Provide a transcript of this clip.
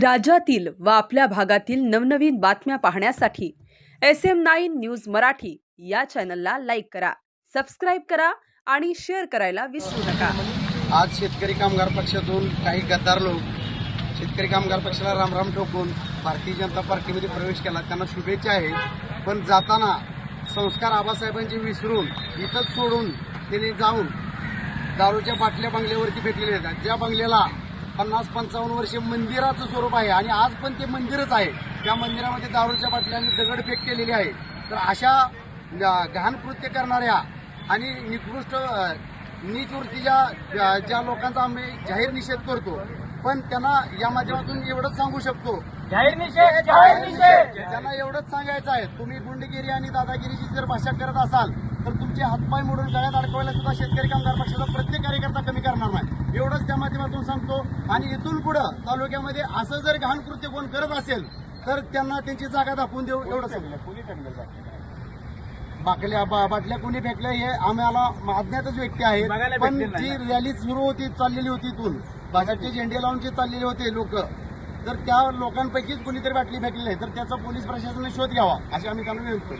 राज्यातील व आपल्या भागातील नवनवीन बातम्या पाहण्यासाठी S M nine news Marathi या चॅनलला लाईक करा सबस्क्राईब करा आणि शेअर करायला विसरू नका. आज शेतकरी कामगार पक्षातून काही गद्दार लोक शेतकरी कामगार पक्षाला रामराम ठोकून भारतीय जनता पार्टीमध्ये प्रवेश केला. त्यांना शुभेच्छा आहे. पण जाताना संस्कार आबासाहेबांचे विसरून इथंच सोडून त्यांनी जाऊन दारूच्या बाटल्या बंगल्यावरती भेटलेल्या आहेत. ज्या बंगल्याला पन्नास पंचावन्न वर्ष मंदिराचं स्वरूप आहे आणि आज पण ते मंदिरच आहे. त्या मंदिरामध्ये दारूच्या बाटल्यांनी दगडफेक केलेली आहे. तर अशा घाण कृत्य करणाऱ्या आणि निकृष्ट नीच वृत्तीच्या ज्या लोकांचा आम्ही जाहीर निषेध करतो पण त्यांना या माध्यमातून एवढंच सांगू शकतो. जाहीर निषेध जाहीर निषेध! त्यांना एवढंच सांगायचं आहे. तुम्ही गुंडगिरी आणि दादागिरीची जर भाषा करत असाल तर तुमचे हातपाय मोडून गळ्यात अडकवायला सुद्धा शेतकरी कामगार पक्षाचा प्रत्येक कार्यकर्ता कमी करणार नाही. एवढंच त्या माध्यमातून सांगतो. आणि इथून पुढं तालुक्यामध्ये असं जर घाण कृत्य कोण करत असेल तर त्यांना त्यांची जागा दाखवून देऊ एवढं सांगतो. बाटल्या बा- बाटल्या कोणी फेकल्या हे आम्हाला अज्ञातच व्यक्ती आहेत. पण जी. रॅली सुरू होती चाललेली होती इथून भाजपचे झेंडे लावून जे चाललेले होते लोक तर त्या लोकांपैकीच कोणीतरी बाटली फेकलेली आहे तर त्याचा पोलीस प्रशासनाने शोध घ्यावा अशी आम्ही त्यांना विनंती